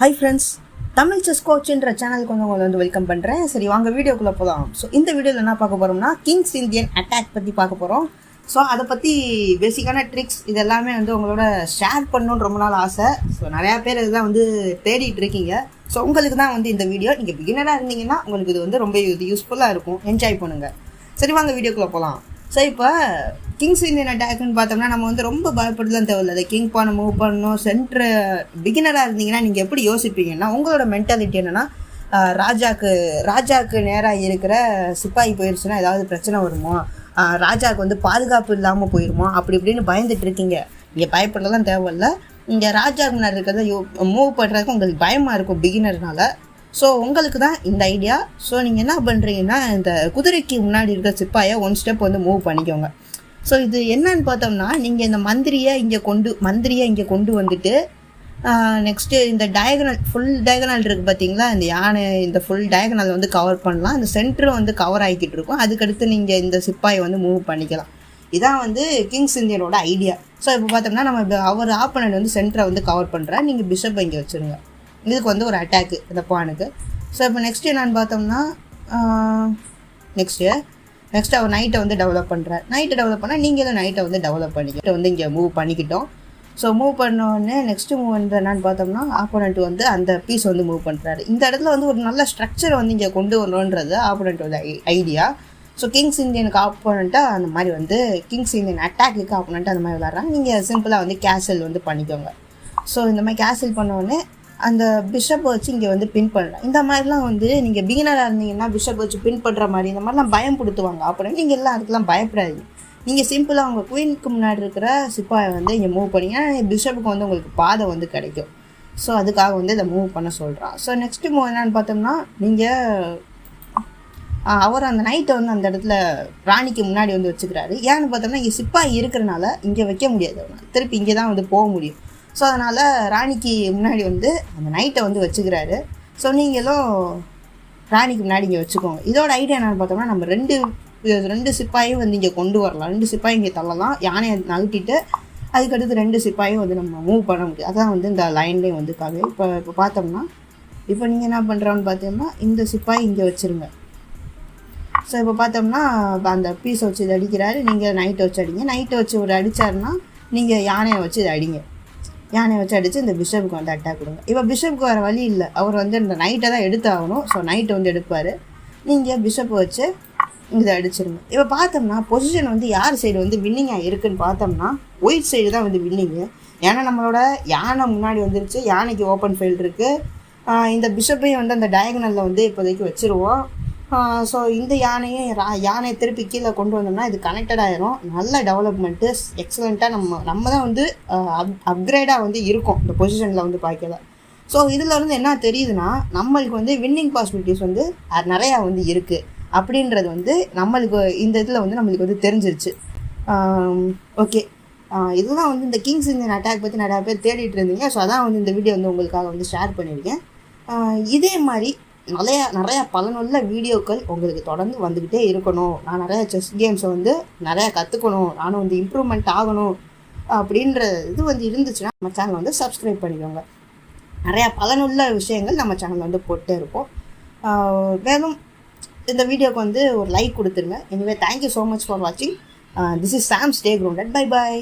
High friends Tamil chess கோச்சுன்ற சேனலுக்கு வந்து உங்களை வந்து வெல்கம் பண்ணுறேன் சரி வாங்க வீடியோக்குள்ளே போகலாம் ஸோ இந்த வீடியோவில் என்ன பார்க்க போகிறோம்னா கிங்ஸ் இந்தியன் அட்டாக் பற்றி பார்க்க போகிறோம் ஸோ அதை பற்றி பேசிக்கான ட்ரிக்ஸ் இது எல்லாமே வந்து உங்களோட ஷேர் பண்ணணுன்னு ரொம்ப நாள் ஆசை. ஸோ நிறையா பேர் இதெல்லாம் வந்து தேடிட்டு இருக்கீங்க. ஸோ உங்களுக்கு தான் வந்து இந்த வீடியோ நீங்கள் பிகினராக இருந்தீங்கன்னா உங்களுக்கு இது வந்து ரொம்ப இது யூஸ்ஃபுல்லாக இருக்கும். என்ஜாய் பண்ணுங்கள் சரி வாங்க வீடியோக்குள்ளே போகலாம் ஸோ இப்போ கிங்ஸ் இந்தியன் அட்டாக்னு பார்த்தோம்னா நம்ம வந்து ரொம்ப பயப்படுதலாம் தேவையில்ல. அதை கிங் பண்ண மூவ் பண்ணணும் சென்ட்ரு பிகினராக இருந்தீங்கன்னா நீங்கள் எப்படி யோசிப்பீங்கன்னா உங்களோட மென்டாலிட்டி என்னென்னா ராஜாக்கு ராஜாக்கு நேராக இருக்கிற சிப்பாய் போயிடுச்சுன்னா ஏதாவது பிரச்சனை வருமோ? ராஜாவுக்கு வந்து பாதுகாப்பு இல்லாமல் போயிடுமோ அப்படி இப்படின்னு பயந்துட்டு இருக்கீங்க. இங்கே பயப்படலாம் தேவையில்ல. இங்கே ராஜா முன்னாடி இருக்கிறத மூவ் பண்ணுறதுக்கு உங்களுக்கு பயமாக இருக்கும் பிகினர்னால ஸோ உங்களுக்கு தான் இந்த ஐடியா ஸோ நீங்கள் என்ன பண்ணுறீங்கன்னா இந்த குதிரைக்கு முன்னாடி இருக்கிற சிப்பாயை ஒன் ஸ்டெப் வந்து மூவ் பண்ணிக்கோங்க. ஸோ இது என்னன்னு பார்த்தோம்னா நீங்கள் இந்த மந்திரியை இங்கே கொண்டு மந்திரியை இங்கே கொண்டு வந்துட்டு நெக்ஸ்ட்டு இந்த டயகனல் ஃபுல் டயகனல் இருக்குது பார்த்தீங்களா இந்த யானை இந்த ஃபுல் டயகனல் வந்து கவர் பண்ணலாம். இந்த சென்டரும் வந்து கவர் ஆகிக்கிட்டு இருக்கும். அதுக்கடுத்து நீங்கள் இந்த சிப்பாயை வந்து மூவ் பண்ணிக்கலாம். இதான் வந்து கிங்ஸ் இந்தியனோட ஐடியா ஸோ இப்போ பார்த்தோம்னா நம்ம அவர் ஆப்பனண்ட் வந்து சென்டரை வந்து கவர் பண்ணுறா நீங்கள் பிஷப் இங்கே வச்சுருங்க. இதுக்கு வந்து ஒரு அட்டாக்கு இந்த பானுக்கு ஸோ இப்போ நெக்ஸ்ட் என்னென்னு பார்த்தோம்னா நெக்ஸ்ட்டு நெக்ஸ்ட் அவர் நைட்டை வந்து டெவலப் பண்ணுறார் நைட்டை டெவலப் பண்ணால் நீங்களும் நைட்டை வந்து டெவலப் பண்ணிக்கிட்டு வந்து இங்கே மூவ் பண்ணிக்கிட்டோம். ஸோ மூவ் பண்ணோடனே நெக்ஸ்ட்டு மூவ் வந்து என்னன்னு பார்த்தோம்னா ஆப்போனண்ட் வந்து அந்த பீஸ் வந்து மூவ் பண்ணுறாரு இந்த இடத்துல வந்து ஒரு நல்ல ஸ்ட்ரக்சரை வந்து இங்கே கொண்டு வரணுன்றது ஆப்போனண்ட்டோட ஐடியா ஸோ கிங்ஸ் இந்தியனுக்கு ஆப்போனண்ட்டாக அந்த மாதிரி வந்து கிங்ஸ் இந்தியன் அட்டாக்கு ஆப்போனண்ட்டாக அந்த மாதிரி விளாட்றாங்க நீங்கள் சிம்பிளாக வந்து கேசல் வந்து பண்ணிக்கோங்க. ஸோ இந்த மாதிரி கேசல் பண்ணோடனே அந்த பிஷப் வச்சு இங்கே வந்து பின் பண்ணலாம் இந்த மாதிரிலாம் வந்து நீங்கள் பிகினராக இருந்தீங்கன்னா பிஷப் வச்சு பின் பண்ணுற மாதிரி இந்த மாதிரிலாம் பயம் கொடுத்துவாங்க அப்படின்னு நீங்கள் எல்லாம் அதுக்கெல்லாம் பயப்படாதீங்க நீங்கள் சிம்பிளாக உங்கள் குயினுக்கு முன்னாடி இருக்கிற சிப்பாயை வந்து இங்கே மூவ் பண்ணிங்கன்னா பிஷப்புக்கு வந்து உங்களுக்கு பாதை வந்து கிடைக்கும். ஸோ அதுக்காக வந்து இதை மூவ் பண்ண சொல்கிறான் ஸோ நெக்ஸ்ட்டு மூவ் என்னன்னு பார்த்தோம்னா நீங்கள் அவர் அந்த நைட்டை வந்து அந்த இடத்துல ராணிக்கு முன்னாடி வந்து வச்சுக்கிறாரு. ஏன்னு பார்த்தோம்னா இங்கே சிப்பாய் இருக்கிறனால இங்கே வைக்க முடியாது. அவங்க திருப்பி இங்கே தான் வந்து போக முடியும். ஸோ அதனால் ராணிக்கு முன்னாடி வந்து அந்த நைட்டை வந்து வச்சுக்கிறாரு. ஸோ நீங்களும் ராணிக்கு முன்னாடி இங்கே வச்சுக்கோங்க. இதோட ஐடியா என்னென்னு பார்த்தோம்னா நம்ம ரெண்டு ரெண்டு சிப்பாயும் வந்து இங்கே கொண்டு வரலாம். ரெண்டு சிப்பாயும் இங்கே தள்ளலாம். யானையை நகட்டிட்டு அதுக்கடுத்து ரெண்டு சிப்பாயும் வந்து நம்ம மூவ் பண்ண முடியும். அதான் வந்து இந்த லைன்லேயும் வந்து காது இப்போ இப்போ பார்த்தோம்னா இப்போ நீங்கள் என்ன பண்ணுறான்னு பார்த்தோம்னா இந்த சிப்பாய் இங்கே வச்சுருங்க. ஸோ இப்போ பார்த்தோம்னா அந்த பீஸை வச்சு இது அடிக்கிறாரு. நீங்கள் நைட்டை வச்சு அடிங்க. நைட்டை வச்சு ஒரு அடித்தாருன்னா நீங்கள் யானையை வச்சு இதை அடிங்க. யானையை வச்சு அடித்து இந்த பிஷப்புக்கு வந்து அட்டாக் கொடுங்க. இப்போ பிஷப்புக்கு வேறு வழி இல்லை. அவர் வந்து இந்த நைட்டை தான் எடுத்து ஆகணும் ஸோ நைட்டை வந்து எடுப்பார். நீங்கள் பிஷப்பை வச்சு இதை அடிச்சிருங்க. இப்போ பார்த்தோம்னா பொசிஷன் வந்து யார் சைடு வந்து வின்னிங்காக இருக்குன்னு பார்த்தோம்னா ஒயிட் சைடு தான் வந்து வின்னிங்கு ஏன்னா நம்மளோட யானை முன்னாடி வந்துருச்சு. யானைக்கு ஓப்பன் ஃபீல்டு இருக்குது இந்த பிஷப்பையும் வந்து அந்த டயகனலில் வந்து இப்போதைக்கு வச்சுருவோம். ஸோ இந்த யானையும் ரா- யானையை திருப்பி கீழே கொண்டு வந்தோம்னா இது கனெக்டட் ஆயிரும். நல்ல டெவலப்மெண்ட்டு எக்ஸலண்ட்டாக நம்ம நம்ம தான் வந்து அப் அப்கிரேடாக வந்து இருக்கும் இந்த பொசிஷனில் வந்து பார்க்கல ஸோ இதுலேருந்து என்ன தெரியுதுன்னா நம்மளுக்கு வந்து வின்னிங் பாசிபிலிட்டிஸ் வந்து நிறையா வந்து இருக்குது அப்படின்றது வந்து நம்மளுக்கு இந்த இதில் வந்து நம்மளுக்கு வந்து தெரிஞ்சிருச்சு. ஓகே இதுதான் வந்து இந்த கிங்ஸ் இந்தியன் அட்டாக் பற்றி நிறையா பேர் தேடிட்டு இருந்தீங்க. ஸோ அதான் வந்து இந்த வீடியோ வந்து உங்களுக்காக வந்து ஷேர் பண்ணியிருக்கேன். இதே மாதிரி நிறையா நிறையா பலனுள்ள வீடியோக்கள் உங்களுக்கு தொடர்ந்து வந்துக்கிட்டே இருக்கணும். நான் நிறையா செஸ் கேம்ஸை வந்து நிறையா கற்றுக்கணும் நானும் வந்து இம்ப்ரூவ்மெண்ட் ஆகணும் அப்படின்ற இது வந்து இருந்துச்சுன்னா நம்ம சேனலை வந்து சப்ஸ்கிரைப் பண்ணிக்கோங்க. நிறையா பலனுள்ள விஷயங்கள் நம்ம சேனலில் வந்து போட்டே இருப்போம். மேலும் இந்த வீடியோக்கு வந்து ஒரு லைக் கொடுத்துருங்க. Anyway thank you so much for வாட்சிங் this is Sam stay grounded bye bye